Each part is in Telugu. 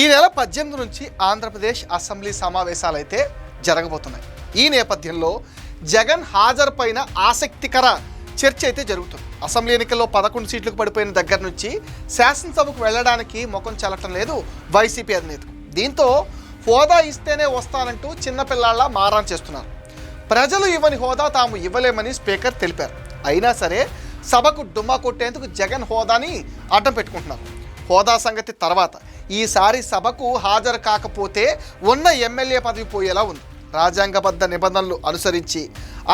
ఈ నెల పద్దెనిమిది నుంచి ఆంధ్రప్రదేశ్ అసెంబ్లీ సమావేశాలు అయితే జరగబోతున్నాయి. ఈ నేపథ్యంలో జగన్ హాజరు పైన ఆసక్తికర చర్చ అయితే జరుగుతుంది. అసెంబ్లీ ఎన్నికల్లో పదకొండు సీట్లకు పడిపోయిన దగ్గర నుంచి శాసనసభకు వెళ్ళడానికి ముఖం చెల్లటం లేదు వైసీపీ అధినేతకు దీంతో హోదా ఇస్తేనే వస్తానంటూ చిన్నపిల్లాళ్ళ మారాన్ చేస్తున్నారు. ప్రజలు ఇవ్వని హోదా తాము ఇవ్వలేమని స్పీకర్ తెలిపారు. అయినా సరే సభకు డుమ్మా కొట్టేందుకు జగన్ హోదాని అడ్డం పెట్టుకుంటున్నారు. హోదా సంగతి తర్వాత. ఈసారి సభకు హాజరు కాకపోతే ఉన్న ఎమ్మెల్యే పదవి పోయేలా ఉంది. రాజ్యాంగబద్ధ నిబంధనలు అనుసరించి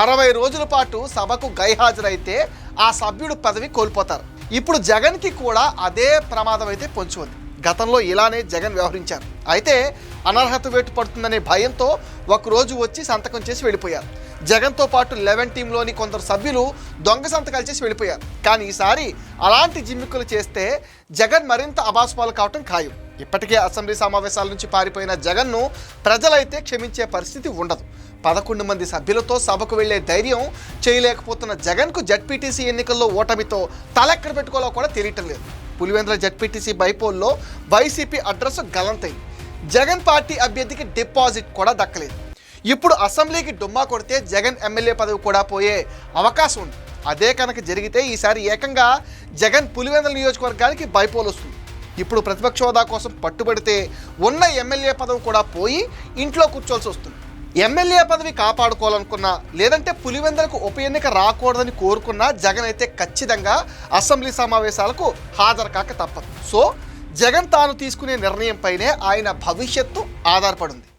అరవై రోజుల పాటు సభకు గైహాజరైతే ఆ సభ్యుడు పదవి కోల్పోతారు. ఇప్పుడు జగన్కి కూడా అదే ప్రమాదం అయితే పొంచి ఉంది. గతంలో ఇలానే జగన్ వ్యవహరించారు. అయితే అనర్హత వేటు పడుతుందనే భయంతో ఒకరోజు వచ్చి సంతకం చేసి వెళ్ళిపోయారు. జగన్తో పాటు లెవెన్ టీంలోని కొందరు సభ్యులు దొంగ సంతకాలు చేసి వెళ్ళిపోయారు. కానీ ఈసారి అలాంటి జిమ్మిక్కులు చేస్తే జగన్ మరింత అభాసుపాలు కావటం ఖాయం. ఇప్పటికే అసెంబ్లీ సమావేశాల నుంచి పారిపోయిన జగన్ను ప్రజలైతే క్షమించే పరిస్థితి ఉండదు. పదకొండు మంది సభ్యులతో సభకు వెళ్ళే ధైర్యం చేయలేకపోతున్న జగన్కు జడ్పీటీసీ ఎన్నికల్లో ఓటమితో తలెక్కడ పెట్టుకోవాలో కూడా తెలియటం లేదు. పులివెందుల జడ్పీటీసీ బైపోల్లో వైసీపీ అడ్రస్ గలంతైంది. జగన్ పార్టీ అభ్యర్థికి డిపాజిట్ కూడా దక్కలేదు. ఇప్పుడు అసెంబ్లీకి డుమ్మా కొడితే జగన్ ఎమ్మెల్యే పదవి కూడా పోయే అవకాశం ఉంది. అదే కనుక జరిగితే ఈసారి ఏకంగా జగన్ పులివెందుల నియోజకవర్గానికి బైపోల్ వస్తుంది. ఇప్పుడు ప్రతిపక్ష హోదా కోసం పట్టుబడితే ఉన్న ఎమ్మెల్యే పదవి కూడా పోయి ఇంట్లో కూర్చోవలసి వస్తుంది. ఎమ్మెల్యే పదవి కాపాడుకోవాలనుకున్నా లేదంటే పులివెందులకు ఉప ఎన్నిక రాకూడదని కోరుకున్నా జగన్ అయితే ఖచ్చితంగా అసెంబ్లీ సమావేశాలకు హాజరు కాక తప్పదు. సో జగన్ తాను తీసుకునే నిర్ణయంపైనే ఆయన భవిష్యత్తు ఆధారపడింది